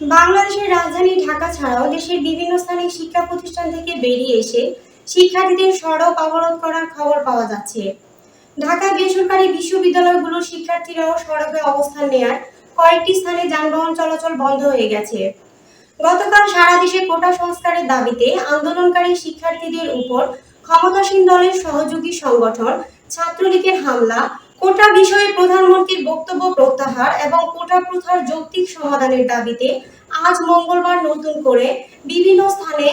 বাংলাদেশের রাজধানী ঢাকা ছাড়াও দেশের বিভিন্ন স্থানে শিক্ষা প্রতিষ্ঠান থেকে বেরিয়ে এসে শিক্ষার্থীদের সড়ক অবরোধ করার খবর পাওয়া যাচ্ছে। ঢাকা বেসরকারি বিশ্ববিদ্যালয়গুলোর শিক্ষার্থীরাও সড়কে অবস্থান নেয়ার কয়েকটি স্থানে যানবাহন চলাচল বন্ধ হয়ে গেছে। গতকাল সারা দেশে কোটা সংস্কারের দাবিতে আন্দোলনকারী শিক্ষার্থীদের উপর ক্ষমতাসীন দলের সহযোগী সংগঠন ছাত্রলীগের হামলা কোটা বিষয়ে প্রধানমন্ত্রীর বক্তব্য প্রত্যাহার এবং কোটা প্রথার যৌক্তিক সমাধানের দাবিতে আজ মঙ্গলবার নতুন করে বিভিন্ন স্থানে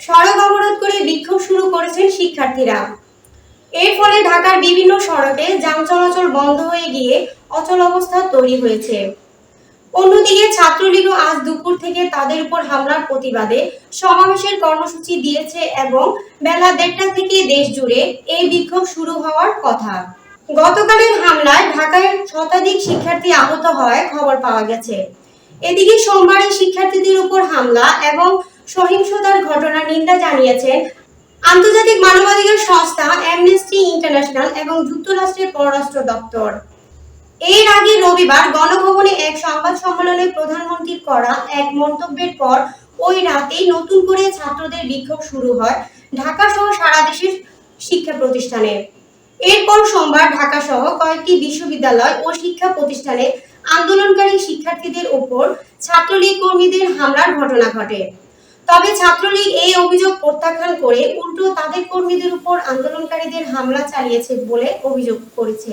সড়ক অবরোধ করে বিক্ষোভ শুরু করেছেন শিক্ষার্থীরা। এর ফলে ঢাকার বিভিন্ন সড়কে যান চলাচল বন্ধ হয়ে গিয়ে অচল অবস্থা তৈরি হয়েছে। অন্যদিকে ছাত্রলীগও আজ দুপুর থেকে তাদের উপর হামলার প্রতিবাদে সমাবেশের কর্মসূচি দিয়েছে এবং বেলা দেড়টা থেকে দেশ জুড়ে এই বিক্ষোভ শুরু হওয়ার কথা। গতকালের হামলায় ঢাকায় শতাধিক শিক্ষার্থী আহত হয় খবর পাওয়া গেছে। এদিকে সোমবারে শিক্ষার্থীদের উপর হামলা এবং সহিংসতার ঘটনার নিন্দা জানিয়েছেন আন্তর্জাতিক মানবাধিকার সংস্থা অ্যামনেস্টি ইন্টারন্যাশনাল এবং যুক্তরাষ্ট্রের পররাষ্ট্র দপ্তর। এর আগে রবিবার গণভবনে এক সংবাদ সম্মেলনে প্রধানমন্ত্রীর করা এক মন্তব্যের পর ওই রাতেই নতুন করে ছাত্রদের বিক্ষোভ শুরু হয় ঢাকা সহ সারা দেশের শিক্ষা প্রতিষ্ঠানে। এরপর সোমবার ঢাকা সহ কয়েকটি বিশ্ববিদ্যালয় ও শিক্ষা প্রতিষ্ঠানে আন্দোলনকারী শিক্ষার্থীদের ওপর ছাত্রলীগ কর্মীদের হামলার ঘটনা ঘটে। তবে ছাত্রলীগ এই অভিযোগ প্রত্যাখ্যান করে উল্টো তাদের কর্মীদের উপর আন্দোলনকারীদের হামলা চালিয়েছে বলে অভিযোগ করেছে।